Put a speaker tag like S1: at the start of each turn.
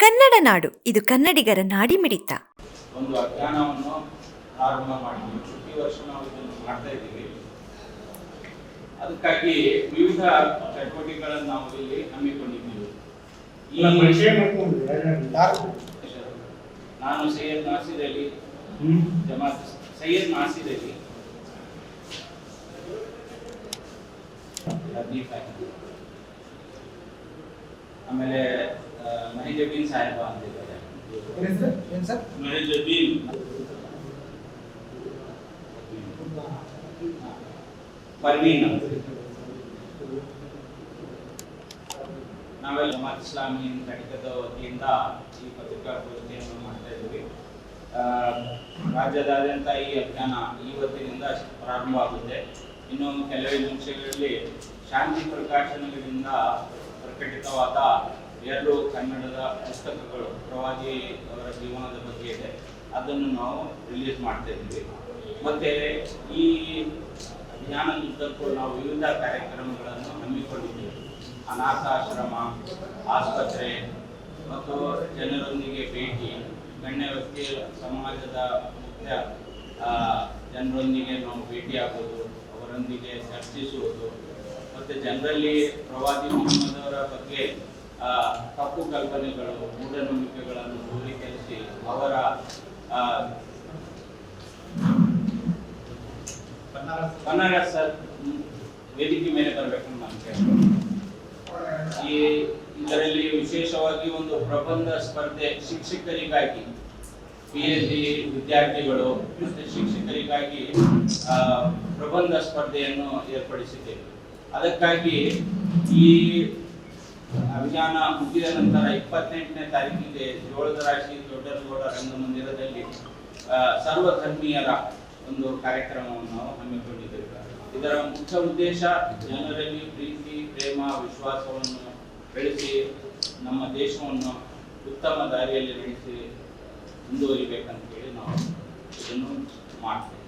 S1: ಕನ್ನಡ ನಾಡು ಇದು ಕನ್ನಡಿಗರ ನಾಡಿಮಿಡಿತ
S2: ಒಂದು ಅಭಿಯಾನವನ್ನು ಪ್ರಾರಂಭ ಮಾಡಿದ್ದೀವಿ ಪ್ರತಿ ವರ್ಷ ನಾವು ಇದನ್ನು ಮಾಡ್ತಾ ಇದ್ದೀವಿ ಅದಕ್ಕಾಗಿ ವಿವಿಧ ಚಟುವಟಿಕೆಗಳನ್ನು ನಾವು ಇಲ್ಲಿ ಹಮ್ಮಿಕೊಂಡಿದ್ದೀವಿ? ನಾನು ಸೈಯದ್ ನಾಸಿರ್ ಅಲಿ. ಜಮಾತ್ ಸೈಯದ್ ನಾಸಿರ್ ಅಲಿ ಆಗಿ. ಆಮೇಲೆ ಆ, ಮಹಿಜಬೀನ್ ಸಾಹೇಬ ಅಂತಿದ್ದಾರೆ
S3: ಏನ್ ಸರ್? ಏನ್ ಸರ್?
S2: ಮಹಿಜಬೀನ್ ಪರ್ವೀನ್ ಅಂತ. ನಾವೆಲ್ಲ ಜಮಾತ್ ಇಸ್ಲಾಮಿ ಘಟಕದ ವತಿಯಿಂದ ಈ ಪತ್ರಿಕಾಗೋಷ್ಠಿಯನ್ನು ಮಾಡ್ತಾ ಇದ್ದೀವಿ. ಆ, ರಾಜ್ಯದಾದ್ಯಂತ ಈ ಅಭಿಯಾನ ಈ ಪ್ರಾರಂಭ ಆಗುತ್ತೆ ಇನ್ನು ಕೆಲವೇ ನಿಮಿಷಗಳಲ್ಲಿ ಶಾಂತಿ ಪ್ರಕಾಶನಗಳಿಂದ ಪ್ರಕಟಿತವಾದ ಎರಡು ಕನ್ನಡದ ಪುಸ್ತಕಗಳು ಪ್ರವಾದಿ ಅವರ ಜೀವನದ ಬಗ್ಗೆ ಇದೆ. ಅದನ್ನು ನಾವು ರಿಲೀಸ್ ಮಾಡ್ತಾ ಇದ್ವಿ ಮತ್ತೆ ಈ ಅಭಿಯಾನದುದ್ದಕ್ಕೂ ನಾವು ವಿವಿಧ ಕಾರ್ಯಕ್ರಮಗಳನ್ನು ಹಮ್ಮಿಕೊಂಡಿದ್ದೇವೆ. ಅನಾಥಾಶ್ರಮ, ಆಸ್ಪತ್ರೆ ಮತ್ತು ಜನರೊಂದಿಗೆ ಭೇಟಿ, ಗಣ್ಯ ವ್ಯಕ್ತಿ ಸಮಾಜದ ಮುಖ್ಯ ಜನರೊಂದಿಗೆ ನಾವು ಭೇಟಿಯಾಗೋದು, ಅವರೊಂದಿಗೆ ಚರ್ಚಿಸುವುದು ಮತ್ತು ಜನರಲ್ಲಿ ಪ್ರವಾದಿ ಮೊಹಮ್ಮದವರ ಬಗ್ಗೆ ಆ, ತಪ್ಪು ಕಲ್ಪನೆಗಳು ಮೂಢನಂಬಿಕೆಗಳನ್ನು ದೂರೀಕರಿಸಿ ಅವರ ಸರ್ ವೇದಿಕೆ ಮೇಲೆ ಬರಬೇಕು ನಾನು ಈ ಇದರಲ್ಲಿ ವಿಶೇಷವಾಗಿ ಒಂದು ಪ್ರಬಂಧ ಸ್ಪರ್ಧೆ ಶಿಕ್ಷಕರಿಗಾಗಿ ಪಿ ಎಚ್ ಡಿ ವಿದ್ಯಾರ್ಥಿಗಳು ಮತ್ತೆ ಶಿಕ್ಷಕರಿಗಾಗಿ ಪ್ರಬಂಧ ಸ್ಪರ್ಧೆಯನ್ನು ಏರ್ಪಡಿಸಿದ್ದೇವೆ. ಅದಕ್ಕಾಗಿ ಈ ಅಭಿಯಾನ ಮುಗಿದ ನಂತರ ಇಪ್ಪತ್ತೆಂಟನೇ ತಾರೀಕಿಗೆ ಜೋಳದ ರಾಶಿ ದೊಡ್ಡರಗೌಡ ರಂಗಮಂದಿರದಲ್ಲಿ ಸರ್ವಧರ್ಮೀಯರ ಒಂದು ಕಾರ್ಯಕ್ರಮವನ್ನು ನಾವು ಹಮ್ಮಿಕೊಂಡಿದ್ದೇವೆ. ಇದರ ಮುಖ್ಯ ಉದ್ದೇಶ ಜನರಲ್ಲಿ ಪ್ರೀತಿ, ಪ್ರೇಮ, ವಿಶ್ವಾಸವನ್ನು ಬೆಳೆಸಿ, ನಮ್ಮ ದೇಶವನ್ನು ಉತ್ತಮ ದಾರಿಯಲ್ಲಿ ನಡೆಸಿ ಮುಂದುವರಿಬೇಕಂತ ಹೇಳಿ ನಾವು ಇದನ್ನು ಮಾಡ್ತೇವೆ.